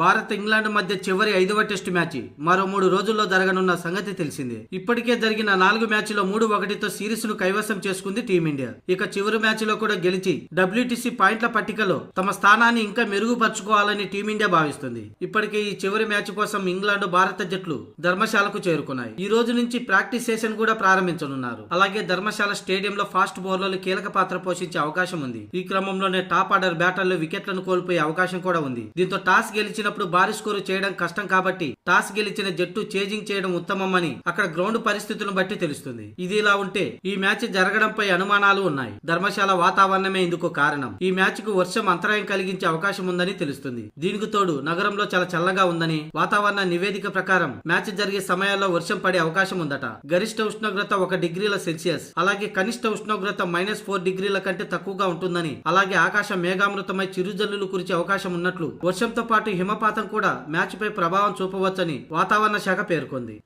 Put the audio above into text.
Bharat England మధ్య చివరి ఐదవ టెస్టు మ్యాచ్. మరో మూడు రోజుల్లో జరగనున్న సంగతి తెలిసిందే. ఇప్పటికే జరిగిన నాలుగు మ్యాచ్లో మూడు ఒకటితో సిరీస్ను కైవసం చేసుకుంది టీమిండియా. ఇక చివరి మ్యాచ్లో కూడా గెలిచి డబ్ల్యూటీసీ పాయింట్ల పట్టికలో తమ స్థానాన్ని ఇంకా మెరుగుపరుచుకోవాలని టీమిండియా భావిస్తుంది. ఇప్పటికే ఈ చివరి మ్యాచ్ కోసం ఇంగ్లాండ్ భారత జట్లు ధర్మశాలకు చేరుకున్నాయి. ఈ రోజు నుంచి ప్రాక్టీస్ సెషన్ కూడా ప్రారంభించనున్నారు. అలాగే ధర్మశాల స్టేడియంలో ఫాస్ట్ బౌలర్లు కీలక పాత్ర పోషించే అవకాశం ఉంది. ఈ క్రమంలోనే టాప్ ఆర్డర్ బ్యాటర్లు వికెట్లను కోల్పోయే అవకాశం కూడా ఉంది. దీంతో టాస్ గెలిచినప్పుడు భారీ స్కోరు చేయడం కష్టం కాబట్టి టాస్ గెలిచిన జట్టు చేజింగ్ చేయడం ఉత్తమమని అక్కడ గ్రౌండ్ పరిస్థితులను బట్టి తెలుస్తుంది. ఇది ఇలా ఉంటే ఈ మ్యాచ్ జరగడంపై అనుమానాలు ఉన్నాయి. ధర్మశాల వాతావరణమే ఇందుకు కారణం. ఈ మ్యాచ్కు వర్షం అంతరాయం కలిగించే అవకాశం ఉందని తెలుస్తుంది. దీనికి తోడు నగరంలో చాలా చల్లగా ఉందని వాతావరణ నివేదిక ప్రకారం మ్యాచ్ జరిగే సమయాల్లో వర్షం పడే అవకాశం ఉందట. గరిష్ట ఉష్ణోగ్రత ఒక డిగ్రీల సెల్సియస్. అలాగే కనిష్ట ఉష్ణోగ్రత మైనస్ ఫోర్ డిగ్రీల కంటే తక్కువగా ఉంటుందని అలాగే ఆకాశం మేఘామృతమై చిరుజల్లులు కురిచే అవకాశం ఉన్నట్లు వర్షంతో పాటు హిమపాతం కూడా మ్యాచ్పై ప్రభావం చూపవచ్చని వాతావరణ శాఖ పేర్కొంది.